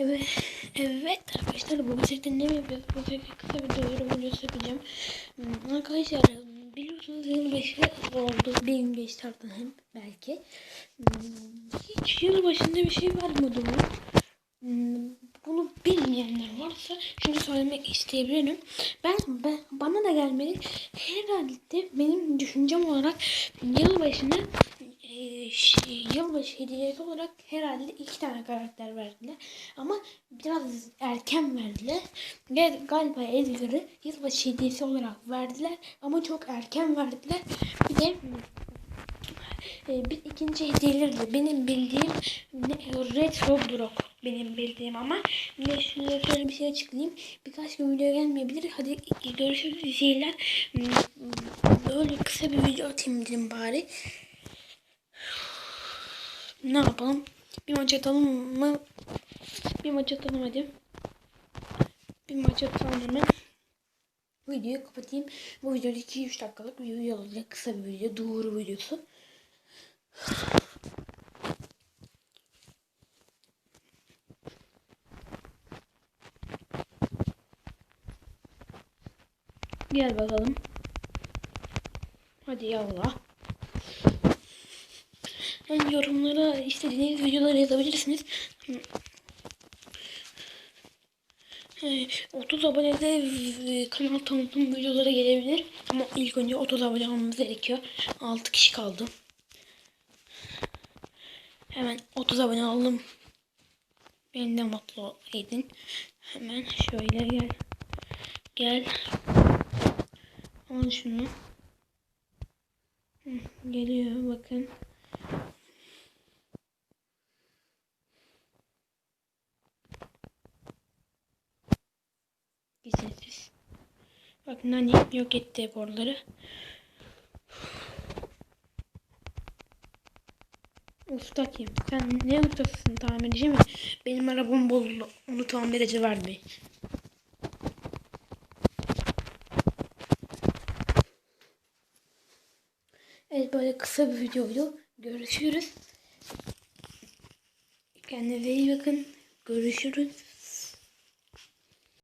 Evet, evet arkadaşlar bu bisikletten ne mi yapıyoruz? Bu bisikletten kısa bir duyuru videosu yapacağım. Hmm, Arkadaşlar biliyorsunuz yılbaşı oldu. Bir gün geçti hem belki. Hmm, Hiç yılbaşında bir şey vermedi mi? Hmm, Bunu bilmeyenler varsa şunu söylemek isteyebilirim. Ben, ben bana da gelmedi. Herhalde benim düşüncem olarak yılbaşına e, şey, yılbaşı hediyesi olarak herhalde iki tane karakter verdiler. Ama biraz erken verdiler. Ve galiba Edgar'ı yılbaşı hediyesi olarak verdiler. Ama çok erken verdiler. Bir de e, bir ikinci hediyeleri de benim bildiğim Red Roblox benim bildiğim ama bir şöyle, şöyle bir şey açıklayayım. Birkaç gün video gelmeyebilir. Hadi görüşürüz iyi seyirler. Hmm, Böyle kısa bir video atayım dedim bari. Ne yapalım? Bir maç atalım mı? Bir maç atalım hadi. Bir maç atalım hemen. Videoyu kapatayım. Bu video 2-3 dakikalık bir video olacak. Kısa bir video. Doğru videosu. Gel bakalım. Hadi yallah. Yani yorumlara istediğiniz videoları yazabilirsiniz. Ee, 30 abonede e, kanal tanıtım videoları gelebilir. Ama ilk önce 30 abone olmamız gerekiyor. 6 kişi kaldı. Hemen 30 abone oldum. Beni de mutlu edin. Hemen şöyle gel. Gel. Al şunu. Geliyor bakın. Bak Nani yok etti borları. Usta kim? Sen ne ustasısın tamirci mi? Benim arabam bozuldu. Onu tamirci verdi. Evet böyle kısa bir videoydu. Görüşürüz. Kendinize iyi bakın. Görüşürüz.